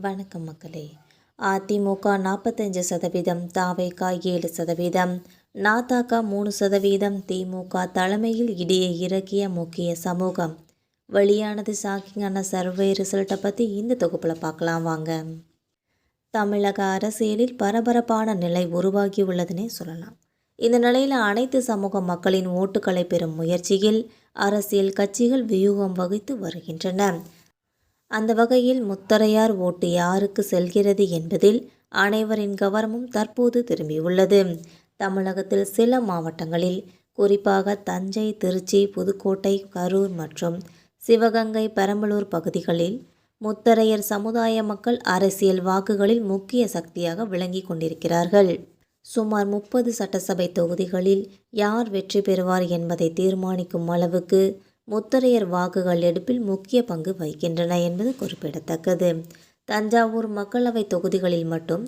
வணக்கம் மக்களே. அதிமுக நாற்பத்தஞ்சு சதவீதம் தாவேகா ஏழு சதவீதம் நாதாக்கா மூணு சதவீதம் திமுக தலைமையில் இடையே இறக்கிய முக்கிய சமூகம். வெளியானது ஷாக்கிங்கான சர்வே ரிசல்ட்டை பற்றி இந்த தொகுப்பில் பார்க்கலாம் வாங்க. தமிழக அரசியலில் பரபரப்பான நிலை உருவாகியுள்ளதுனே சொல்லலாம். இந்த நிலையில் அனைத்து சமூக மக்களின் ஓட்டுகளை பெறும் முயற்சியில் அரசியல் கட்சிகள் வியூகம் வகித்து வருகின்றன. அந்த வகையில் முத்தரையார் ஓட்டு யாருக்கு செல்கிறது என்பதில் அனைவரின் கவனமும் தற்போது திரும்பியுள்ளது. தமிழகத்தில் சில மாவட்டங்களில் குறிப்பாக தஞ்சை திருச்சி புதுக்கோட்டை கரூர் மற்றும் சிவகங்கை பெரம்பலூர் பகுதிகளில் முத்தரையர் சமுதாய மக்கள் அரசியல் வாக்குகளில் முக்கிய சக்தியாக விளங்கி கொண்டிருக்கிறார்கள். சுமார் முப்பது சட்டசபை தொகுதிகளில் யார் வெற்றி பெறுவார் என்பதை தீர்மானிக்கும் அளவுக்கு முத்தரையர் வாக்குகள் எடுப்பில் முக்கிய பங்கு வகிக்கின்றன என்பது குறிப்பிடத்தக்கது. தஞ்சாவூர் மக்களவை தொகுதிகளில் மட்டும்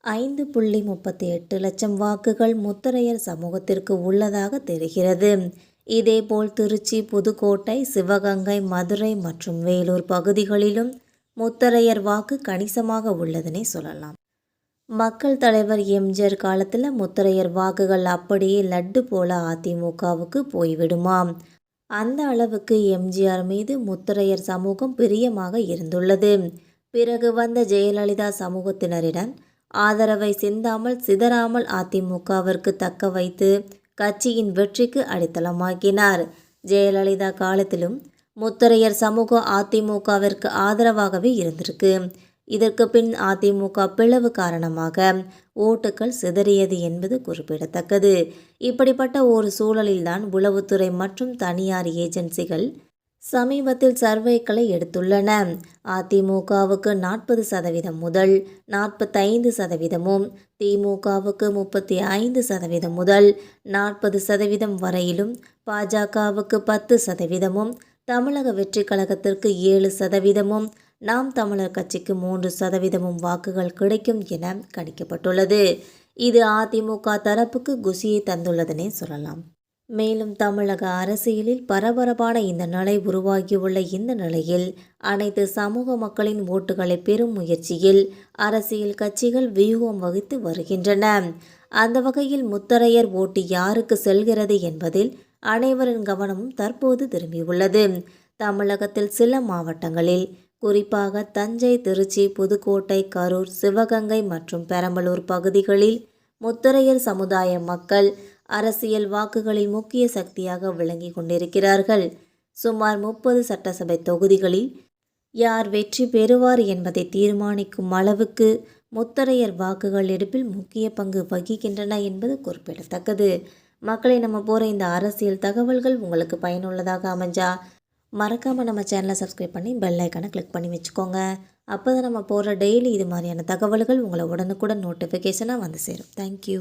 ஐந்து புள்ளி முப்பத்தி எட்டு லட்சம் வாக்குகள் முத்தரையர் சமூகத்திற்கு உள்ளதாக தெரிகிறது. இதேபோல் திருச்சி புதுக்கோட்டை சிவகங்கை மதுரை மற்றும் வேலூர் பகுதிகளிலும் முத்தரையர் வாக்கு கணிசமாக உள்ளதனை சொல்லலாம். மக்கள் தலைவர் எம்ஜிஆர் காலத்தில் முத்தரையர் வாக்குகள் அப்படியே லட்டு போல அதிமுகவுக்கு போய்விடுமாம். அந்த அளவுக்கு எம்ஜிஆர் மீது முத்தரையர் சமூகம் பிரியமாக இருந்துள்ளது. பிறகு வந்த ஜெயலலிதா சமூகத்தினரிடம் ஆதரவை சிந்தாமல் சிதறாமல் அதிமுகவிற்கு தக்க வைத்து கட்சியின் வெற்றிக்கு அடித்தளமாக்கினார். ஜெயலலிதா காலத்திலும் முத்தரையர் சமூகம் அதிமுகவிற்கு ஆதரவாகவே இருந்திருக்கு. இதற்கு பின் அதிமுக பிளவு காரணமாக ஓட்டுகள் சிதறியது என்பது குறிப்பிடத்தக்கது. இப்படிப்பட்ட ஒரு சூழலில்தான் உளவுத்துறை மற்றும் தனியார் ஏஜென்சிகள் சமீபத்தில் சர்வேக்களை எடுத்துள்ளன. அதிமுகவுக்கு நாற்பது சதவீதம் முதல் நாற்பத்தைந்து சதவீதமும் திமுகவுக்கு முப்பத்தி ஐந்து சதவீதம் முதல் நாற்பது சதவீதம் வரையிலும் பாஜகவுக்கு பத்து சதவீதமும் தமிழக வெற்றி கழகத்திற்கு ஏழு சதவீதமும் நாம் தமிழர் கட்சிக்கு மூன்று சதவீதமும் வாக்குகள் கிடைக்கும் என கணிக்கப்பட்டுள்ளது. இது அதிமுக தரப்புக்கு குசியை தந்துள்ளதனே சொல்லலாம். மேலும் தமிழக அரசியலில் பரபரப்பான இந்த நிலை உருவாகியுள்ள இந்த நிலையில் அனைத்து சமூக மக்களின் ஓட்டுகளை பெறும் முயற்சியில் அரசியல் கட்சிகள் வியூகம் வகித்து வருகின்றன. அந்த வகையில் முத்தரையர் ஓட்டு யாருக்கு செல்கிறது என்பதில் அனைவரின் கவனமும் தற்போது திரும்பியுள்ளது. தமிழகத்தில் சில மாவட்டங்களில் குறிப்பாக தஞ்சை திருச்சி புதுக்கோட்டை கரூர் சிவகங்கை மற்றும் பெரம்பலூர் பகுதிகளில் முத்தரையர் சமுதாய மக்கள் அரசியல் வாக்குகளில் முக்கிய சக்தியாக விளங்கி கொண்டிருக்கிறார்கள். சுமார் முப்பது சட்டசபை தொகுதிகளில் யார் வெற்றி பெறுவார் என்பதை தீர்மானிக்கும் அளவுக்கு முத்தரையர் வாக்குகள் எடுப்பில் முக்கிய பங்கு வகிக்கின்றன என்பது குறிப்பிடத்தக்கது. மக்களை நம்ம போகிற இந்த அரசியல் தகவல்கள் உங்களுக்கு பயனுள்ளதாக அமைஞ்சா மறக்காமல் நம்ம சேனலை சப்ஸ்கிரைப் பண்ணி பெல் ஐக்கானை கிளிக் பண்ணி வச்சுக்கோங்க. அப்போ தான் நம்ம போகிற டெய்லி இது மாதிரியான தகவல்கள் உங்களை உடனுக்குடன் நோட்டிஃபிகேஷனாக வந்து சேரும். தேங்க்யூ